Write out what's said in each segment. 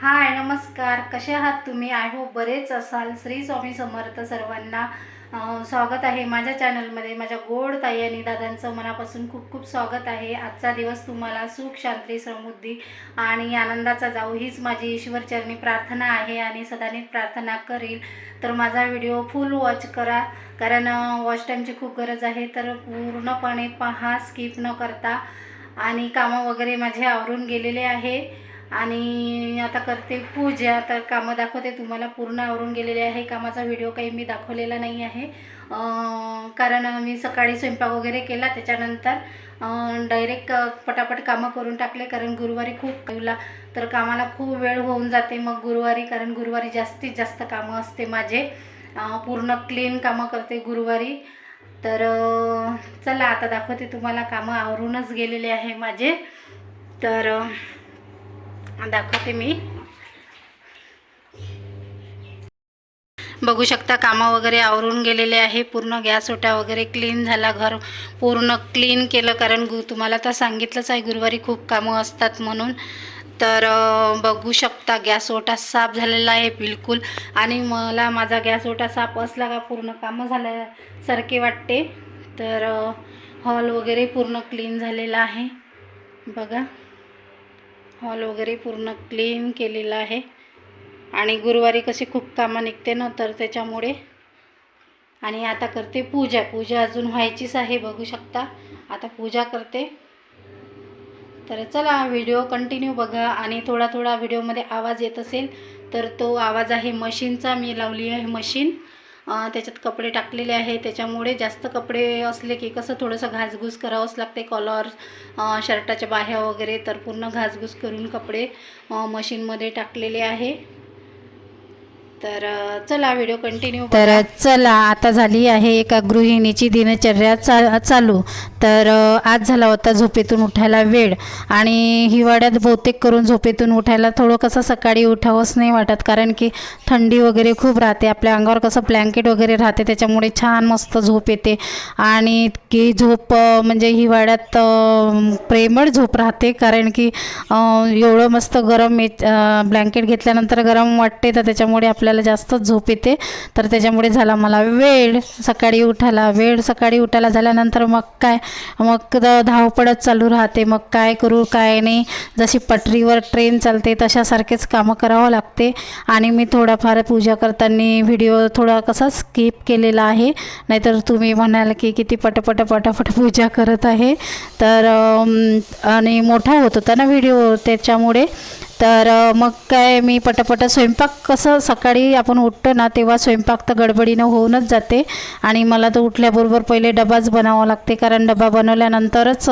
हाय नमस्कार. कसे आहात तुम्ही? आय होप बरेच असाल. श्री स्वामी समर्थ सर्वांना स्वागत आहे माझ्या चॅनलमध्ये माझ्या गोड ताई आणि दादांचं मनापासून खूप खूप स्वागत आहे. आजचा दिवस तुम्हाला सुख शांती समृद्धी आणि आनंदाचा जाऊ हीच माझी ईश्वरचरणी प्रार्थना आहे आणि सदाने प्रार्थना करील. तर माझा व्हिडिओ फुल वॉच करा. कारण वॉच टाईमची खूप गरज आहे. तर पूर्णपणे पहा स्किप न करता. आणि कामं वगैरे माझे आवरून गेलेले आहे. आणि आता करते पूजा तर कामं दाखवते. तुम्हाला पूर्ण आवरून गेलेले आहे. कामाचा व्हिडिओ काही मी दाखवलेला नाही आहे. कारण मी सकाळी स्वयंपाक वगैरे केला. त्याच्यानंतर डायरेक्ट पटापट कामं करून टाकले. कारण गुरुवारी खूप ठेवला तर कामाला खूप वेळ होऊन जाते मग गुरुवारी. कारण गुरुवारी जास्तीत जास्त कामं असते माझे. पूर्ण क्लीन कामं करते गुरुवारी. तर चला आता दाखवते तुम्हाला. कामं आवरूनच गेलेले आहे माझे. तर दाखवते मी. बघू शकता कामं वगैरे आवरून गेलेले आहे. पूर्ण गॅस ओटा वगैरे क्लीन झाला. घर पूर्ण क्लीन केलं. कारण गु तुम्हाला तर सांगितलंच आहे गुरुवारी खूप कामं असतात म्हणून. तर बघू शकता गॅस ओटा साफ झालेला आहे बिलकुल. आणि मला माझा गॅस ओटा साफ असला का पूर्ण कामं झाल्यासारखे वाटते. तर हॉल वगैरे पूर्ण क्लीन झालेला आहे. बघा. हॉल वगैरे पूर्ण क्लीन केलेला आहे. आणि गुरुवारी कशी खूप कामं निघते ना तर त्याच्यामुळे. आणि आता करते पूजा. पूजा अजून व्हायचीच आहे बघू शकता. आता पूजा करते. तर चला व्हिडिओ कंटिन्यू बघा. आणि थोडा थोडा व्हिडिओमध्ये आवाज येत असेल तर तो आवाज आहे मशीनचा. मी लावली आहे मशीन. त्याच्यात कपडे टाकलेले आहे त्याच्यामुळे जास्त कपडे असले की कसं थोडंसं घासघूस करावंच लागते. कॉलर शर्टाच्या बाह्या वगैरे तर पूर्ण घासघूस करून कपडे मशीनमध्ये टाकलेले आहे. तर चला व्हिडिओ कंटिन्यू तर चला आता झाली आहे एका गृहिणीची दिनचर्या चा चालू. तर आज झाला होता झोपेतून उठायला वेळ. आणि हिवाळ्यात बहुतेक करून झोपेतून उठायला थोडं कसं सकाळी उठावंच नाही वाटत. कारण की थंडी वगैरे खूप राहते. आपल्या अंगावर कसं ब्लँकेट वगैरे राहते. त्याच्यामुळे छान मस्त झोप येते. आणि इतकी झोप म्हणजे हिवाळ्यात प्रेमळ झोप राहते. कारण की एवढं मस्त गरम ब्लँकेट घेतल्यानंतर गरम वाटते. तर त्याच्यामुळे आपल्याला जास्तच झोप येते. तर त्याच्यामुळे झाला मला वेळ सकाळी उठायला. वेळ सकाळी उठायला झाल्यानंतर मग काय? मग द- धावपळच चालू राहते. मग काय करू काय नाही. जशी पटरीवर ट्रेन चालते तशासारखेच कामं करावं लागते. आणि मी थोडाफार पूजा करताना व्हिडिओ थोडा कसा स्किप केलेला आहे. नाहीतर तुम्ही म्हणाल की किती पटपट पटापट पूजा करत आहे. तर आणि मोठा होत होता ना व्हिडिओ त्याच्यामुळे तर मग काय मी पटापट स्वयंपाक कसं सकाळी आपण उठतो ना तेव्हा स्वयंपाक तर गडबडीनं होऊनच जाते. आणि मला तर उठल्याबरोबर पहिले डबाच बनावा लागते. कारण डबा बनवल्यानंतरच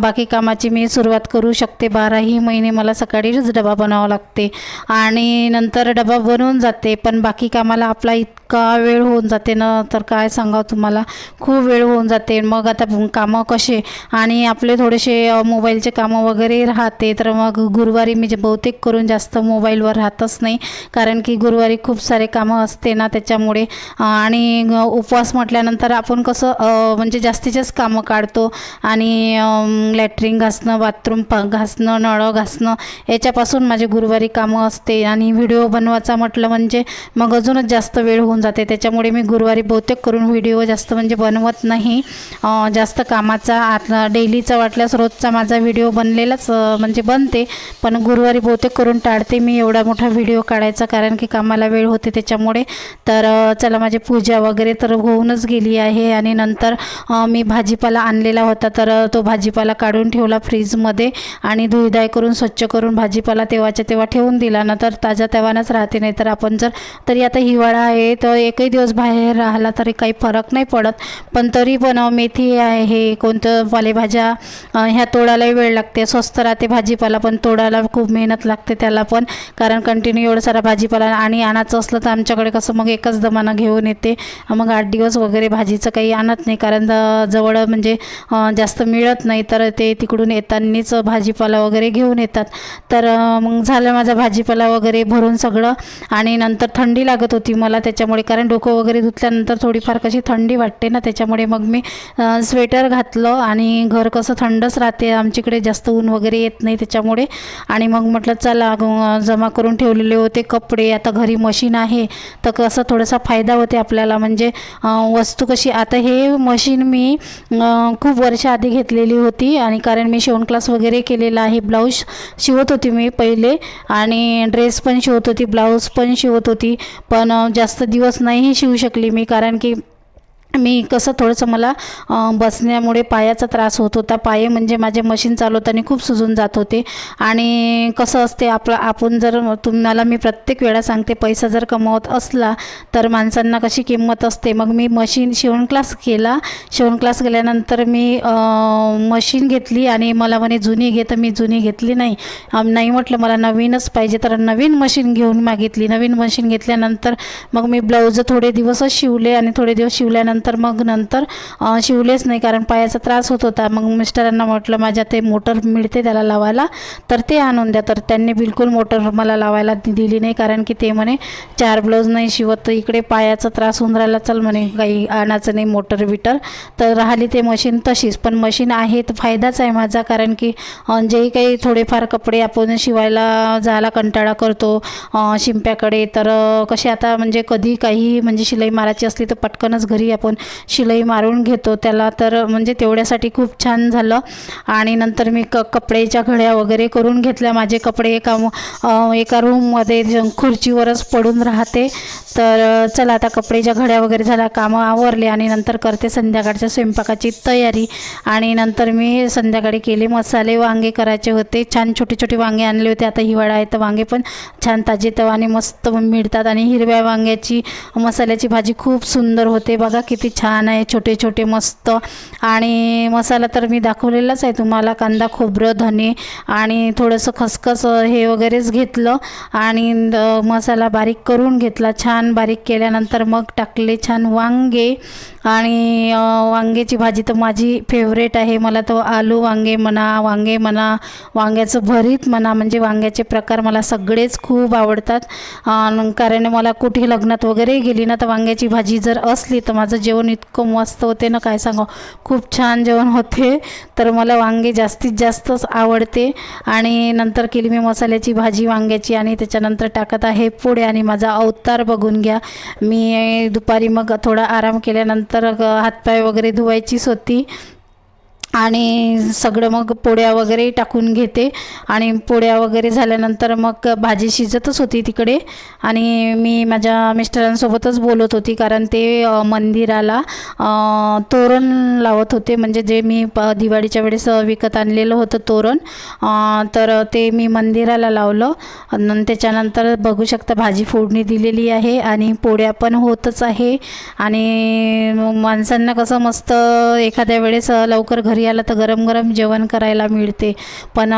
बाकी कामाची मी सुरुवात करू शकते. बाराही महिने मला सकाळीच डबा बनावा लागते. आणि नंतर डबा बनवून जाते. पण बाकी कामाला आपला इतका वेळ होऊन जाते ना तर काय सांगावं तुम्हाला? खूप वेळ होऊन जाते. मग आता कामं कसे? आणि आपले थोडेसे मोबाईलचे कामं वगैरे राहते. तर मग गुरुवारी मी जे बहुतेक करून जास्त मोबाईलवर राहतच नाही. कारण की गुरुवारी खूप सारे कामं असते ना त्याच्यामुळे. आणि उपवास म्हटल्यानंतर आपण कसं म्हणजे जास्तीचेच कामं काढतो. आणि लॅटरिन घासणं बाथरूम प घासणं नळं घासणं याच्यापासून माझे गुरुवारी कामं असते. आणि व्हिडिओ बनवायचा म्हटलं म्हणजे मग अजूनच जास्त वेळ होऊन जाते. त्याच्यामुळे मी गुरुवारी बहुतेक करून व्हिडिओ जास्त म्हणजे बनवत नाही. जास्त कामाचा आता डेलीचा वाटल्यास रोजचा माझा व्हिडिओ बनलेलाच म्हणजे बनते. पण गुरुवारी बहुतेक करून टाळते. मी एवढा मोठा व्हिडिओ काढायचा कारण की कामाला वेळ होते त्याच्यामुळे. तर चला माझी पूजा वगैरे तर होऊनच गेली आहे आणि नंतर मी भाजीपाला आणलेला होता. तर तो भाजीपाला काढून ठेवला फ्रीजमध्ये आणि धुईधाय करून स्वच्छ करून भाजीपाला तेव्हाच्या तेव्हा ठेवून दिला. ना तर ताजा तेव्हाच राहते नाही तर आपण जर तरी आता हिवाळा आहे तर एकही दिवस बाहेर राहिला तरी काही फरक नाही पडत. पण तरी पण मेथी आहे कोणतं पालेभाज्या ह्या तोडायलाही वेळ लागते. स्वस्त राहते भाजीपाला पण तोडायला खूप मेहनत लागते त्याला पण. कारण कंटिन्यू एवढं सारा भाजीपाला आणि आणायचं असलं तर आमच्याकडे कसं मग एकच दमानं घेऊन येते. मग आठ दिवस वगैरे भाजीचं काही आणत नाही. कारण जवळ म्हणजे जास्त मिळत नाही. तर ते तिकडून येतानीच भाजीपाला वगैरे घेऊन येतात. तर मग झालं माझा भाजीपाला वगैरे भरून सगळं. आणि नंतर थंडी लागत होती मला त्याच्यामुळे. कारण डोकं वगैरे धुतल्यानंतर थोडीफार कशी थंडी वाटते ना त्याच्यामुळे मग मी स्वेटर घातलं. आणि घर कसं थंडच राहते. आमच्याकडे जास्त ऊन वगैरे येत नाही त्याच्यामुळे. आणि मग म्हटलं चला जमा करून ठेवलेले होते कपडे आता घरी मशीन आहे. तर कसं थोडासा फायदा होते आपल्याला. म्हणजे वस्तू कशी आता हे मशीन मी खूप वर्ष आधी घेतलेली होती आणि कारण मी शिवण क्लास वगैरे केलेला आहे ब्लाऊज शिवत होती मी पहिले आणि ड्रेस पण शिवत होती ब्लाऊज पण शिवत होती. पण जास्त दिवस नाही शिवू शकली मी कारण की मी कसं थोडंसं मला बसण्यामुळे पायाचा त्रास होत होता. पाय म्हणजे माझे मशीन चालवताना खूप सुजून जात होते. आणि कसं असते आपलं आपण जर तुम्हाला मी प्रत्येक वेळा सांगते पैसा जर कमवत असला तर माणसांना कशी किंमत असते? मग मी मशीन शिवण क्लास केला. शिवण क्लास केल्यानंतर मी मशीन घेतली आणि मला म्हणे जुनी घे. तर मी जुनी घेतली नाही. नाही म्हटलं मला नवीनच पाहिजे. तर नवीन मशीन घेऊन मागितली. नवीन मशीन घेतल्यानंतर मग मी ब्लाऊज थोडे दिवसच शिवले आणि थोडे दिवस शिवल्यानंतर मग नंतर शिवलेच नाही कारण पायाचा त्रास होत होता. मग मिस्टरांना म्हटलं माझ्या ते मोटर मिळते त्याला लावायला तर ते आणून द्या. तर त्यांनी बिलकुल मोटर मला लावायला दिली नाही कारण की ते म्हणे चार ब्लाऊज नाही शिवत तर इकडे पायाचा त्रास होऊन राहिला चल म्हणे काही आणायचं नाही मोटर बिटर. तर राहिली ते मशीन तशीच. पण मशीन आहे तर फायदाच आहे माझा कारण की जेही काही थोडेफार कपडे आपण शिवायला जायला कंटाळा करतो शिंप्याकडे तर कसे आता म्हणजे कधी काही म्हणजे शिलाई मारायची असली तर पटकनच घरी आपण शिलाई मारून घेतो त्याला तर म्हणजे तेवढ्यासाठी खूप छान झालं. आणि नंतर मी क कपड्याच्या घड्या वगैरे करून घेतल्या. माझे कपडे एका एका रूममध्ये खुर्चीवरच पडून राहते. तर चला आता कपड्याच्या घड्या वगैरे झाल्या कामं आवरले आणि नंतर करते संध्याकाळच्या स्वयंपाकाची तयारी. आणि नंतर मी संध्याकाळी केले मसाले वांगे करायचे होते. छान छोटे छोटे वांगे आणले होते. आता हिवाळा आहे तर वांगे पण छान ताजे तवाने मस्त मिळतात. आणि हिरव्या वांग्याची मसाल्याची भाजी खूप सुंदर होते. बघा किती छान आहे छोटे छोटे मस्त. आणि मसाला तर मी दाखवलेलाच आहे तुम्हाला कांदा खोबरं धने आणि थोडंसं खसखस हे वगैरेच घेतलं. आणि मसाला बारीक करून घेतला छान बारीक केल्यानंतर मग टाकले छान वांगे. आणि वांग्याची भाजी तर माझी फेवरेट आहे. मला तो आलू वांगे म्हणा वांगे म्हणा वांग्याचं भरीत म्हणा म्हणजे वांग्याचे प्रकार मला सगळेच खूप आवडतात. कारण मला कुठे लग्नात वगैरे गेली ना तर वांग्याची भाजी जर असली तर माझं जेवण इतकं मस्त होते ना काय सांगू. खूप छान जेवण होते. तर मला वांगे जास्तीत जास्तच आवडते. आणि नंतर केली मी मसाल्याची भाजी वांग्याची आणि त्याच्यानंतर टाकत आहे पोळ्या आणि माझा अवतार बघून घ्या. मी दुपारी मग थोडा आराम केल्यानंतर तर हातपाय वगैरे धुवायचीच होती. आणि सगळं मग पोळ्या वगैरे टाकून घेते. आणि पोळ्या वगैरे झाल्यानंतर मग भाजी शिजतच होती तिकडे. आणि मी माझ्या मिस्टरांसोबतच बोलत होती कारण ते मंदिराला तोरण लावत होते. म्हणजे जे मी प दिवाळीच्या वेळेस विकत आणलेलं होतं तोरण तर ते मी मंदिराला लावलं. त्याच्यानंतर बघू शकता भाजी फोडणी दिलेली आहे आणि पोळ्या पण होतच आहे. आणि माणसांना कसं मस्त एखाद्या वेळेस लवकर घरी आलं तर गरम गरम जेवण करायला मिळते. पण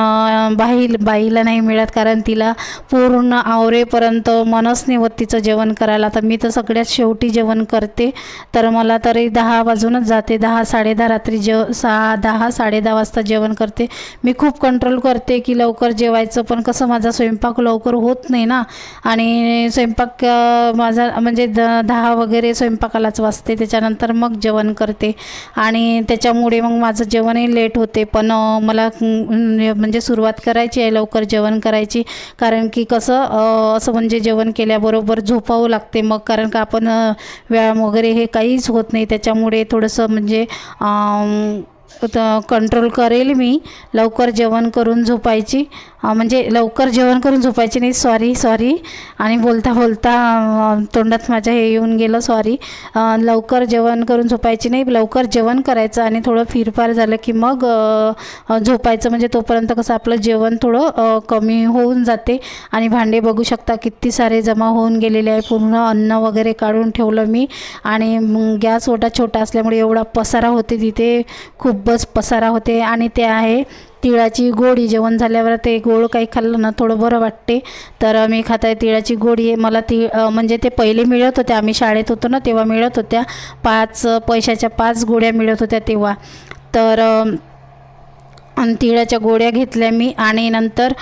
बाई बाईला नाही मिळत कारण तिला पूर्ण आवरेपर्यंत मनच नाही होत तिचं जेवण करायला. तर मी तर सगळ्यात शेवटी जेवण करते. तर मला तरी दहा वाजूनच जाते. दहा साडेदहा रात्री जेव सहा दहा साडेदहा वाजता जेवण करते. मी खूप कंट्रोल करते की लवकर जेवायचं. पण कसं माझा स्वयंपाक लवकर होत नाही ना. आणि स्वयंपाक माझा म्हणजे द दहा वगैरे स्वयंपाकालाच वाजते त्याच्यानंतर मग जेवण करते. आणि त्याच्यामुळे मग माझं जेवणही लेट होते पण मला म्हणजे, म्हणजे सुरुवात करायची आहे लवकर जेवण करायची. कारण की कसं असं म्हणजे जेवण केल्याबरोबर झोपावं लागते. मग कारण का आपण व्यायाम वगैरे हे काहीच होत नाही. त्याच्यामुळे थोडंसं म्हणजे कंट्रोल करेल मी. लवकर जेवण करून झोपायची. म्हणजे लवकर जेवण करून झोपायची नाही. सॉरी सॉरी आणि बोलता बोलता तोंडात माझ्या हे येऊन गेलं. सॉरी लवकर जेवण करून झोपायची नाही. लवकर जेवण करायचं आणि थोडं फिरफार झालं की मग झोपायचं. म्हणजे तोपर्यंत कसं आपलं जेवण थोडं कमी होऊन जाते. आणि भांडे बघू शकता किती सारे जमा होऊन गेलेले आहे. पूर्ण अन्न वगैरे काढून ठेवलं मी. आणि गॅस ओटा छोटा असल्यामुळे एवढा पसारा होते तिथे. खूप खूपच पसारा होते आणि ते आहे तिळाची गोडी. जेवण झाल्यावर ते गोड काही खाल्लं ना थोडं बरं वाटते. तर मी खात आहे तिळाची गोडी. आहे मला ती म्हणजे ते पहिले मिळत होत्या. आम्ही शाळेत होतो ना तेव्हा मिळत होत्या. पाच पैशाच्या पाच गोड्या मिळत होत्या तेव्हा. तर आणि तिळाच्या गोळ्या घेतल्या मी आणि नंतर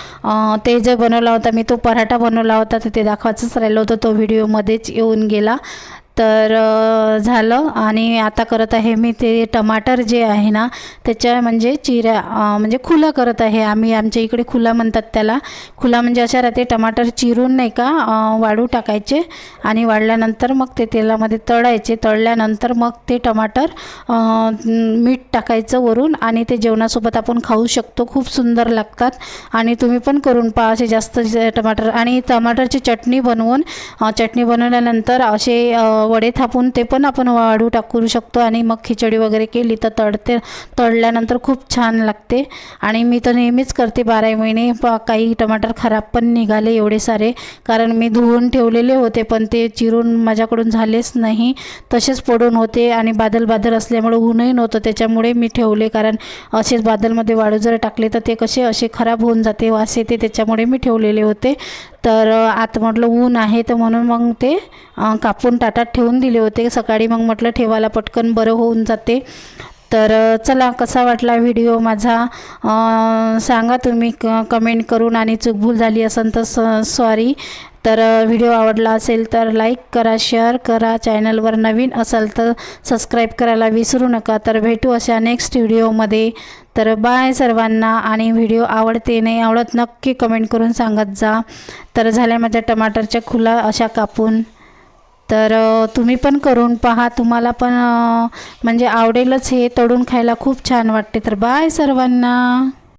ते जे बनवला होता मी तो पराठा बनवला होता तर ते दाखवायचंच राहिलं होतं. तो व्हिडिओमध्येच येऊन गेला. तर झालं. आणि आता करत आहे मी ते टमाटर जे आहे ना त्याच्या म्हणजे चिऱ्या म्हणजे खुला करत आहे आम्ही. आमच्या इकडे खुला म्हणतात त्याला. खुला म्हणजे अशा राहते टमाटर चिरून नाही का वाळू टाकायचे आणि वाळल्यानंतर मग ते तेलामध्ये तळायचे. तळल्यानंतर मग ते टमाटर मीठ टाकायचं वरून आणि ते जेवणासोबत आपण खाऊ शकतो. खूप सुंदर लागतात. आणि तुम्ही पण करून पहा असे जास्त टमाटर आणि टमाटरची चटणी बनवून चटणी बनवल्यानंतर असे वडे थापून ते पण आपण वाढू टाकू शकतो. आणि मग खिचडी वगैरे केली तर तळते तळल्यानंतर खूप छान लागते. आणि मी तर नेहमीच करते बारा महिने. प काही टमाटर खराब पण निघाले एवढे सारे. कारण मी धुवून ठेवलेले होते पण ते चिरून माझ्याकडून झालेच नाही. तसेच पडून होते आणि बादल बादल असल्यामुळे ऊनही नव्हतं. त्याच्यामुळे मी ठेवले. कारण असेच बादलमध्ये वाळू जर टाकले तर ते कसे असे खराब होऊन जाते वास येते त्याच्यामुळे मी ठेवलेले होते. तर आत आता म्हटलं ऊन आहे तर म्हणून मग ते कापून ताटात ठेवून दिले होते. सकाळी मग म्हटलं ठेवायला पटकन बरं होऊन जाते. तर चला कसा वाटला व्हिडिओ माझा? सांगा तुम्ही क कमेंट करून आणि चूकभूल झाली असेल तर स सॉरी तर व्हिडिओ आवडला असेल तर लाईक करा शेअर करा चॅनलवर नवीन असाल तर सबस्क्राईब करायला विसरू नका. तर भेटू अशा नेक्स्ट व्हिडिओमध्ये. तर बाय सर्वांना आणि व्हिडिओ आवडते नाही आवडत नक्की कमेंट करून सांगत जा. तर झाल्या माझ्या टमाटरच्या खुला अशा कापून. तर तुम्ही पण करून पहा. तुम्हाला पण म्हणजे आवडेलच हे. तळून खायला खूप छान वाटते. तर बाय सर्वांना.